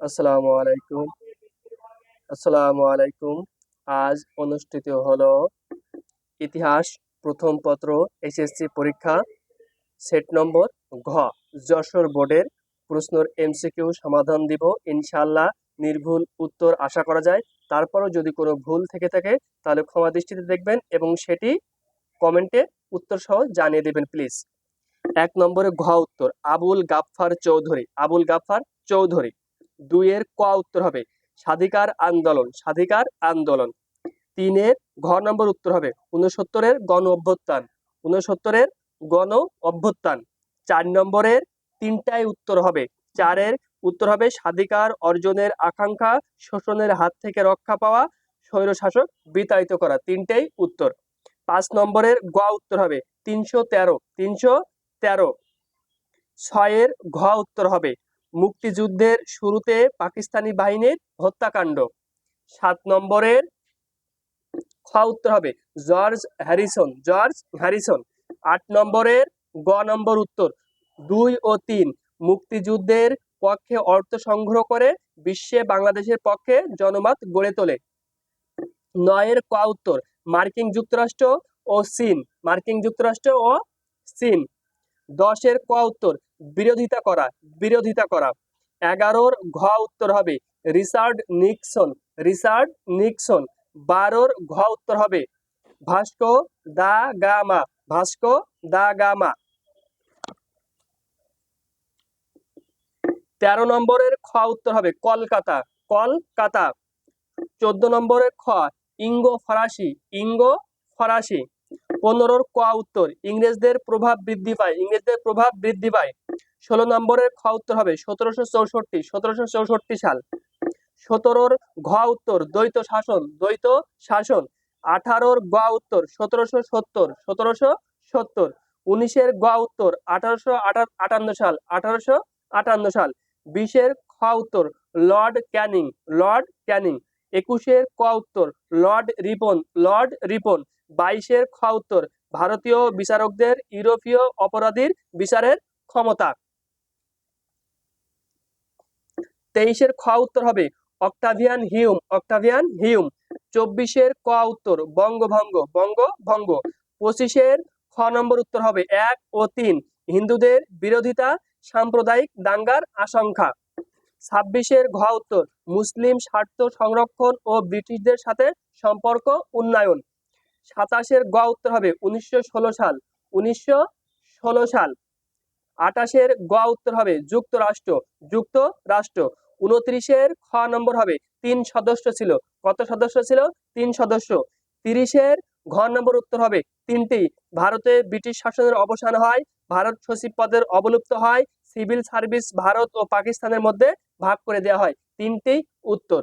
আসসালামু আলাইকুম। আসসালামু আলাইকুম। আজ অনুষ্ঠিত হলো ইতিহাস প্রথম পত্র এসএসসি পরীক্ষা, সেট নম্বর ঘ। যশোর বোর্ডের প্রশ্নের এমসিকিউ সমাধান দিব। ইনশাআল্লাহ নির্ভুল উত্তর আশা করা যায়। তারপরও যদি কোনো ভুল থেকে থাকে, তাহলে ক্ষমা দৃষ্টিতে দেখবেন এবং সেটি কমেন্টে উত্তর সহ জানিয়ে দেবেন, প্লিজ। এক নম্বরে ঘ উত্তর, আবুল গাফফার চৌধুরী। আবুল গাফফার চৌধুরী। দুইয়ের ক উত্তর হবে। স্বাধিকার আন্দোলন স্বাধিকার আন্দোলন। তিনের ঘ নম্বর উত্তর হবে। উনসত্তরের গণ অভ্যুত্থান উনসত্তরের গণ অভ্যুত্থান। চার নম্বরের তিনটাই উত্তর হবে। চারের উত্তর হবে স্বাধিকার অর্জনের আকাঙ্ক্ষা, শোষণের হাত থেকে রক্ষা পাওয়া, স্বৈরশাসক বিতাড়িত করা, তিনটেই উত্তর। পাঁচ নম্বরের গ উত্তর হবে। তিনশো তেরো তিনশো তেরো। ছয়ের ঘ উত্তর হবে। মুক্তিযুদ্ধের শুরুতে পাকিস্তানি বাহিনীর হত্যাকাণ্ড। সাত নম্বরের খ উত্তর হবে, জর্জ হ্যারিসন জর্জ হ্যারিসন। আট নম্বরের গ নম্বর উত্তর, দুই ও তিন, মুক্তিযুদ্ধের পক্ষে অর্থ সংগ্রহ করে বিশ্বে বাংলাদেশের পক্ষে জনমত গড়ে তোলে। নয়ের ক উত্তর, মার্কিন যুক্তরাষ্ট্র ও চীন, মার্কিন যুক্তরাষ্ট্র ও চীন। দশের ক উত্তর বিরোধিতা করা বিরোধিতা করা। এগারোর ঘ উত্তর হবে রিচার্ড নিক্সন রিচার্ড নিক্সন। বারোর ঘ উত্তর হবে Vasco da Gama, Vasco da Gama. তেরো নম্বরের খ উত্তর হবে কলকাতা কলকাতা। চোদ্দ নম্বরের খ, ইঙ্গো ফরাসি ইঙ্গো ফরাসি। পনেরোর ক উত্তর, ইংরেজদের প্রভাব বৃদ্ধি পায়, ইংরেজদের প্রভাব বৃদ্ধি পায়। ষোলো নম্বরের খ উত্তর হবে, সতেরোশো চৌষট্টি সতেরোশো চৌষট্টি সাল। সতেরোর ঘ উত্তর, দ্বৈত শাসন দ্বৈত শাসন। আঠারোর গ উত্তর, সতেরোশো সত্তর সতেরোশো সত্তর। উনিশের গ উত্তর, আঠারোশো আটান্ন সাল, আঠারোশো আটান্ন সাল। বিশের খ উত্তর, লর্ড ক্যানিং লর্ড ক্যানিং। একুশের ক উত্তর, লর্ড রিপন লর্ড রিপন। বাইশের খ উত্তর ভারতীয় বিচারকদের ইউরোপীয় অপরাধীর বিচারের ক্ষমতা। তেইশের খ উত্তর হবে অক্টাভিয়ান হিউম অক্টাভিয়ান হিউম। চব্বিশের ক উত্তর বঙ্গভঙ্গ বঙ্গভঙ্গ। পঁচিশের খ নম্বর উত্তর হবে এক ও তিন, হিন্দুদের বিরোধিতা, সাম্প্রদায়িক দাঙ্গার আশঙ্কা। ছাব্বিশের ঘ উত্তর, মুসলিম স্বার্থ সংরক্ষণ ও ব্রিটিশদের সাথে সম্পর্ক উন্নয়ন। সাতাশের গ উত্তর হবে, উনিশশো ষোলো সাল, উনিশশো ষোলো সাল। আটাশের গ উত্তর হবে, যুক্তরাষ্ট্র যুক্তরাষ্ট্র। উনত্রিশের খ নম্বর হবে, তিন সদস্য ছিল। কত সদস্য ছিল? তিন সদস্য। তিরিশের ঘ নম্বর উত্তর হবে, তিনটি। ভারতে ব্রিটিশ শাসনের অবসান হয়, ভারত সচিব পদের অবলুপ্ত হয়, সিভিল সার্ভিস ভারত ও পাকিস্তানের মধ্যে ভাগ করে দেওয়া হয়। তিনটি উত্তর।